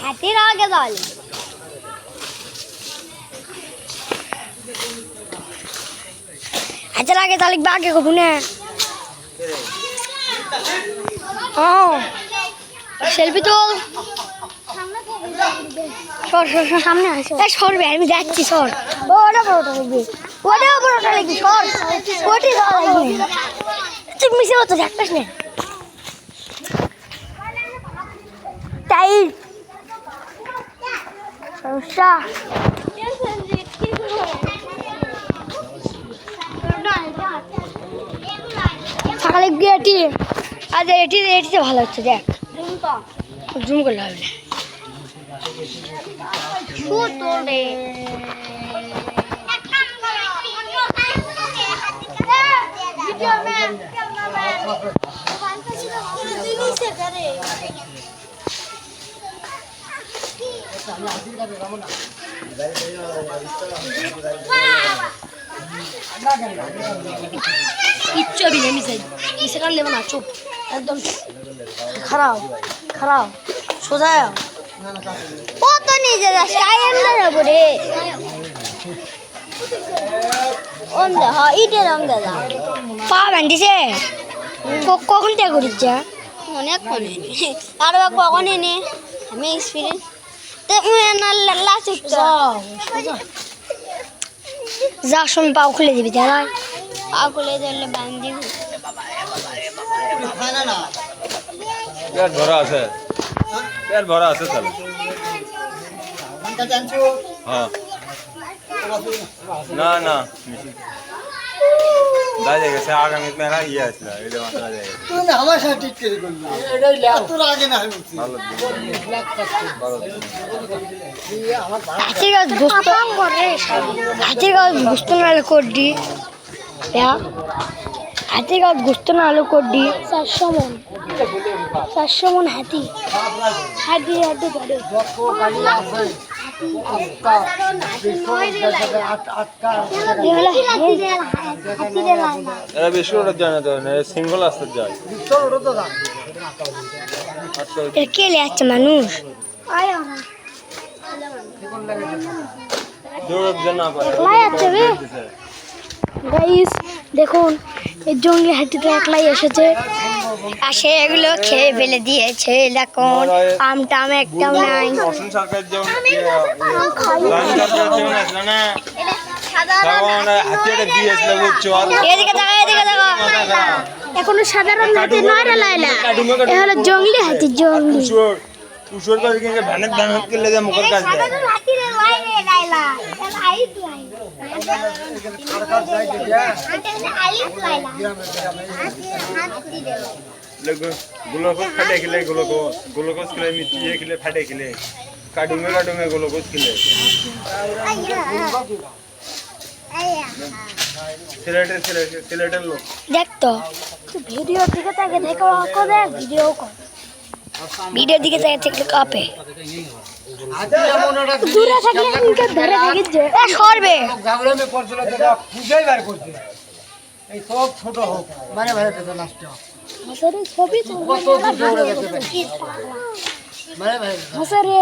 হাতির আগে দল হাতের আগে তালিক বাগে কবু না ও সেলফি তো সর সর সর সামনে আসো এই সরবে আমি যাচ্ছি সর। ওটা বড়টা লিখবি ওটা বড়টা লিখবি সর। ওটি সর তুই মিশে না। তাই। সমস্যা? সকালে গিয়ে এটি আজ এটি এটিতে ভালো হচ্ছে দেখ। জুম করলে হবে না। কিচ্ছু হবে না মিশাই মিশে দেবো না চুপ। একদম খারাপ খারাপ। সোজা ও তো নিজে যাচ্ছে আই এম না যাব রে। অন্ধ হ ইটে রং পা বান্ধিছে? কখন ত্যাগ করিচ্ছে অনেক মনে আর কখন এনে আমি এক্সপিরিয়েন্স যা সময় পাও খুলে দিবি তাই পাও খুলে দিলে বান্ধি ভরা আছে। পেট ভরা আছে তাহলে। হ্যাঁ। না না দাঁড়িয়ে গেছে আগামী মেলা ইয়ে আসলে এটা মাত্র দাঁড়িয়ে গেছে। আমার সাথে ঠিক করে করলি। তোর আগে না আমি ভালো ভালো গাছ বুঝতে হাতির গাছ বুঝতে না হলে করডি হাতির গাছ বুঝতে না হলে করডি চারশো মন। চারশো মন হাতি। হাতি হাতি ধরে এরা বেশি ওটা যায় না তো সিঙ্গল আসতে যায়। কে যাচ্ছে মানুষ। দৌড় না পারে। একলাই যাচ্ছে রে গাইস দেখুন এই জঙ্গলি হাতিটা একলাই এসেছে। আসে এগুলো খেয়ে ফেলে দিয়েছে দেখুন আম টাম একটাও নাই। আর দেখা এখনও সাধারণ হাতি নয় রে লাইলা। এ হলো জঙ্গলি হাতি জঙ্গলি। কুশোর কুশোর করে ভ্যানের ধান দেয়। মুখের কাছে গ্লুকোজ ফাটে খেলে গ্লুকোজ গ্লুকোজ খেলে মিটিয়ে খেলে ফাটে খেলে কাডুঙে কাডুঙে গ্লুকোজ খেলে সিলেটের সিলেটের সিলেটের লোক দেখ তো ভিডিও দিকে তাকে দেখো দেখ ভিডিও দিকে তাকে দেখলে কাঁপে দূরে থাকলে ইনকে ধরে দেখেছে এ সরবে। গাবলামে পড়ছিল যেটা খুঁজেই বার করছে এই সব ছোট হোক মানে ভাই পেতে লাস্টে হাসারে ছবি তো কত দূর দৌড়ে গেছে মানে ভাই হাসারে